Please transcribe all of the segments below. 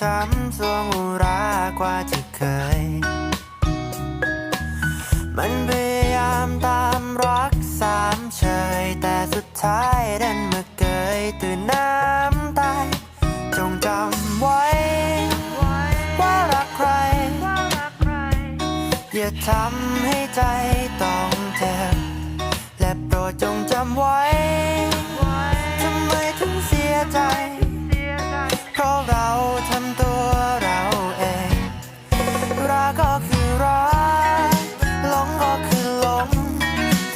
ช้ำสวงอุรากว่าที่เคย มันพยายามตามรักสามเชยแต่สุดท้ายดันมาเกยตื่นน้ำตายจงจำไว้ ว่ารักใคร อย่าทำให้ใจต้องเจ็บและโปรดจงจำไว้ ก็คือรักหลงก็คือหลง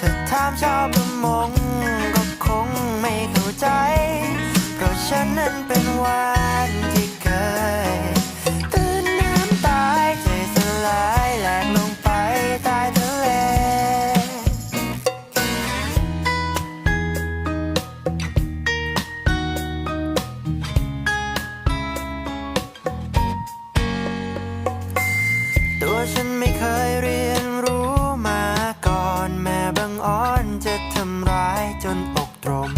ถ้าถามชาวประมงก็คงไม่เข้าใจ เพราะฉันนั้นเป็นวันที่ ทำร้ายจนอกตรม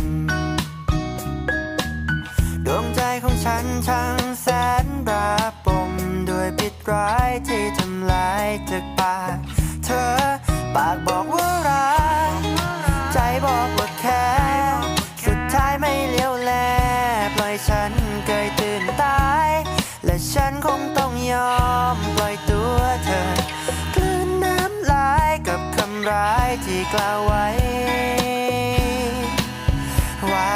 ดวงใจของฉันช่างแสนระปมด้วยพิษร้ายที่ทำลายจากปากเธอ ปากบอกว่ารัก ใจบอกว่าแค่สุดท้ายไม่เลี้ยวแล ปล่อยฉันเกยตื่นตาย และฉันคงต้องยอม ที่กล่าวไว้ ว่า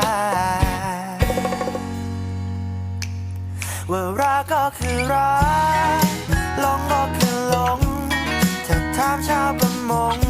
ว่ารักก็คือรักหลงก็คือหลงถ้าถามชาวประมง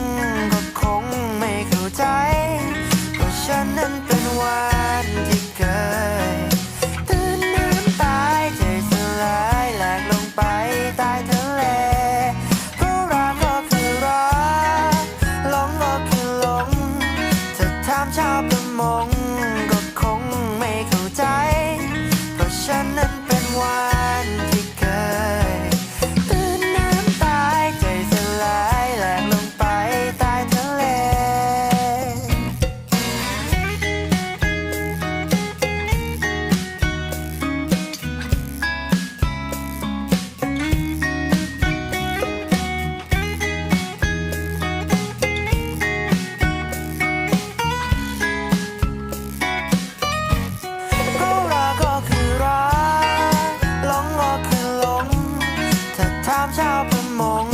มง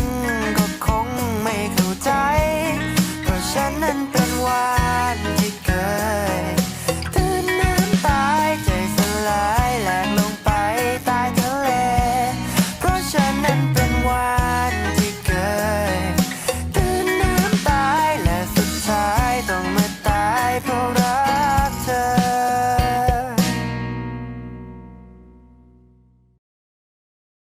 ก็คงไม่เข้าใจ เพราะฉันนั้นเป็นวานที่เคยตื่นน้ำตายใจสลายแหลกลงไปใต้ทะเล เพราะฉันนั้นเป็นวาน